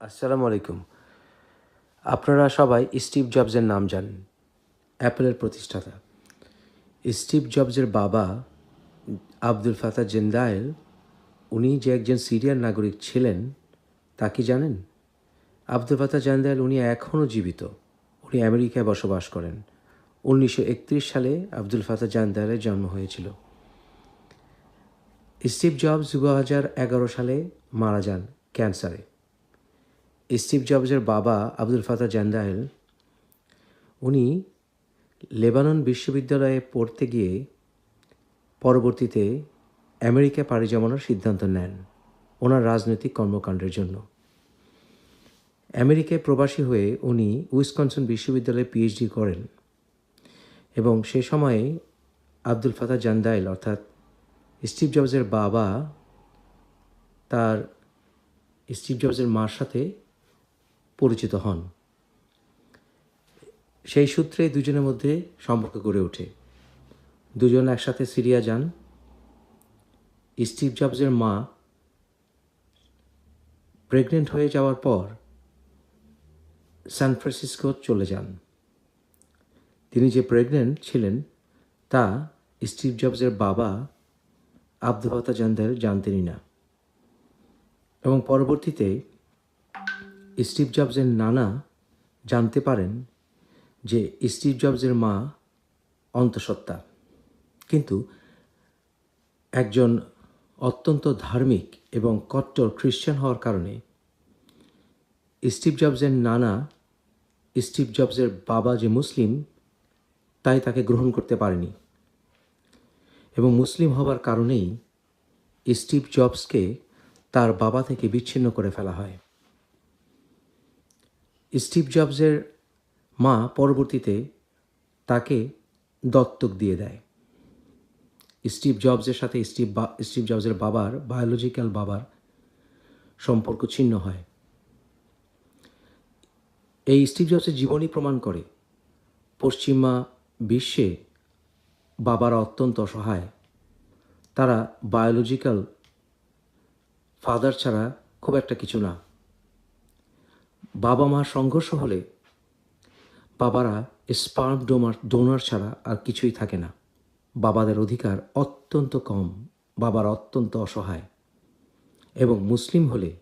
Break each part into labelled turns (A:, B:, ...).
A: আসসালামু আলাইকুম। আপনারা সবাই স্টিভ জবসের নাম জানেন, অ্যাপেলের প্রতিষ্ঠাতা। স্টিভ জবসের বাবা আব্দুল ফাতা জেন্দায়েল, উনি যে একজন সিরিয়ার নাগরিক ছিলেন, তা কি জানেন? আব্দুল ফাতা জেন্দায়েল উনি এখনও জীবিত। উনি আমেরিকায় বসবাস করেন। উনিশশো একত্রিশ সালে আব্দুল ফাতা জান্দায়েলের জন্ম হয়েছিল। স্টিভ জবস দু সালে মারা যান ক্যান্সারে। স্টিভ জবসের বাবা আব্দুল ফাতা জান্দায়েল, উনি লেবানন বিশ্ববিদ্যালয়ে পড়তে গিয়ে পরবর্তীতে আমেরিকা পাড়ি জমানোর সিদ্ধান্ত নেন ওনার রাজনৈতিক কর্মকাণ্ডের জন্য। আমেরিকায় প্রবাসী হয়ে উনি উইসকনসন বিশ্ববিদ্যালয়ে পিএইচডি করেন এবং সে সময়ে আব্দুল ফাতা জান্দাইল অর্থাৎ স্টিভ জবসের বাবা, তার স্টিভ জবসের মার সাথে পরিচিত হন। সেই সূত্রে দুজনের মধ্যে সম্পর্ক গড়ে ওঠে। দুজন একসাথে সিরিয়া যান। স্টিভ জবসের মা প্রেগনেন্ট হয়ে যাওয়ার পর সান ফ্রান্সিসকো চলে যান। তিনি যে প্রেগনেন্ট ছিলেন, তা স্টিভ জবসের বাবা আব্দুল ফাতা জানদার জানতেনই না। এবং পরবর্তীতে স্টিভ জবসের নানা জানতে পারেন যে স্টিভ জবসের মা অন্তঃসত্ত্বা। কিন্তু একজন অত্যন্ত ধার্মিক এবং কট্টর খ্রিশ্চান হওয়ার কারণে স্টিভ জবসের নানা, স্টিভ জবসের বাবা যে মুসলিম, তাই তাকে গ্রহণ করতে পারেনি। এবং মুসলিম হবার কারণেই স্টিভ জবসকে তার বাবা থেকে বিচ্ছিন্ন করে ফেলা হয়। স্টিভ জবসের মা পরবর্তীতে তাকে দত্তক দিয়ে দেয়। স্টিভ জবসের সাথে স্টিভ স্টিভ জবসের বাবার বায়োলজিক্যাল বাবার সম্পর্ক ছিন্ন হয়। এই স্টিভ জবসের জীবনই প্রমাণ করে পশ্চিমা বিশ্বে বাবারা অত্যন্ত অসহায়। তারা বায়োলজিক্যাল ফাদার ছাড়া খুব একটা কিছু না। বাবা মা সংঘর্ষ হলে বাবারা স্পার্ম ডোমার ডোনার ছাড়া আর কিছুই থাকে না। বাবাদের অধিকার অত্যন্ত কম, বাবার অত্যন্ত অসহায়। এবং মুসলিম হলে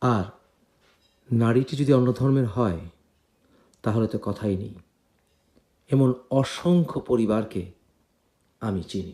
A: আর নারীটি যদি অন্য ধর্মের হয়, তাহলে তো কথাই নেই। এমন অসংখ্য পরিবারকে আমি চিনি।